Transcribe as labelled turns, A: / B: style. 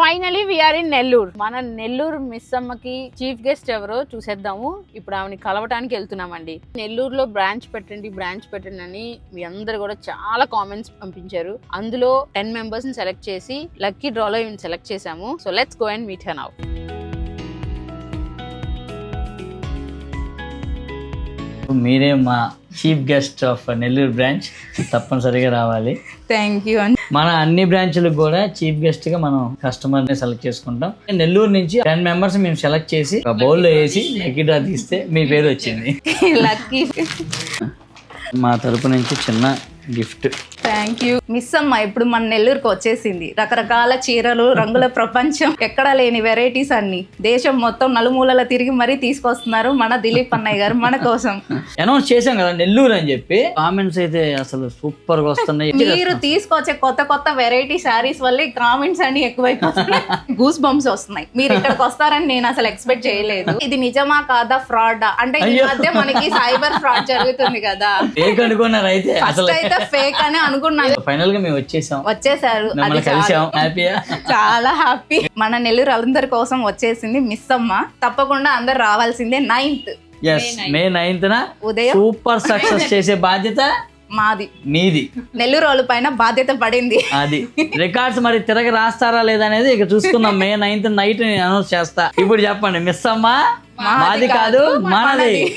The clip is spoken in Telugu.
A: ఫైనలీ వీఆర్ ఇన్ నెల్లూరు మన నెల్లూరు మిస్ అమ్మకి చీఫ్ గెస్ట్ ఎవరో చూసేద్దాము. ఇప్పుడు ఆమెని కలవటానికి వెళ్తున్నామండి. నెల్లూరులో బ్రాంచ్ పెట్టండి బ్రాంచ్ పెట్టండి అని మీ అందరు కూడా చాలా కామెంట్స్ పంపించారు. అందులో టెన్ మెంబర్స్ని సెలెక్ట్ చేసి లక్కీ డ్రాలో సెలెక్ట్ చేశాము. So let's go and meet hen అవుట్
B: మీరే మా chief guest of Nellore branch తప్పనిసరిగా రావాలి.
C: థ్యాంక్ యూ
B: మన అన్ని బ్రాంచ్లకు కూడా చీఫ్ గెస్ట్గా మనం కస్టమర్ని సెలెక్ట్ చేసుకుంటాం. నెల్లూరు నుంచి టెన్ మెంబర్స్ మేము సెలెక్ట్ చేసి ఒక బౌల్లో వేసి లక్కీ డ్రా తీస్తే మీ పేరు వచ్చింది.
C: లక్కీ
B: మా తరపు నుంచి చిన్న గిఫ్ట్
C: థ్యాంక్ యూ మిస్ అమ్మ ఇప్పుడు మన నెల్లూరుకి వచ్చేసింది. రకరకాల చీరలు రంగుల ప్రపంచం ఎక్కడా లేని వెరైటీస్ అన్ని. దేశం మొత్తం నలుమూలల తిరిగి మరీ తీసుకొస్తున్నారు మన దిలీప్ అన్నయ్య గారు మన కోసం.
B: అనౌన్స్ చేశాం కదా నెల్లూరు అని చెప్పి. కామెంట్స్ అయితే అసలు సూపర్గా వస్తున్నాయి.
C: మీరు తీసుకొచ్చే కొత్త కొత్త వెరైటీ శారీస్ వల్ల కామెంట్స్ అన్ని ఎక్కువైపోతున్నాయి. గూస్ బంప్స్ వస్తున్నాయి. మీరు ఇక్కడికి వస్తారని నేను అసలు ఎక్స్పెక్ట్ చేయలేదు. ఇది నిజమా కాదా ఫ్రాడ్ అంటే ఈ మధ్య మనకి సైబర్ ఫ్రాడ్ జరుగుతుంది కదా.
B: ఫేక్ అనుకున్నారు అయితే అసలు.
C: ఫస్ట్ అయితే ఫేక్ అని అనుకున్నాను
B: ఫైనల్గా మేము వచ్చేసాం.
C: వచ్చేసారు. చాలా-
B: కలిసాం. హ్యాపీయా
C: చాలా హ్యాపీ మన నెల్లూరు అందరి కోసం వచ్చేసింది మిస్ అమ్మ. తప్పకుండా అందరు రావాల్సిందే నైన్త్.
B: ఎస్ మే నైన్త్
C: ఉదయం.
B: సూపర్ సక్సెస్ చేసే బాధ్యత?
C: మాది.
B: మీది.
C: నెల్లూరు వాళ్ళ పైన బాధ్యత పడింది.
B: అది. రికార్డ్స్ మరి తిరగ రాస్తారా లేదా అనేది ఇక చూసుకుందాం. మే నైన్త్ నైట్ నేను అనౌన్స్ చేస్తా. ఇప్పుడు చెప్పండి మిస్ అమ్మా? మాది కాదు మనది.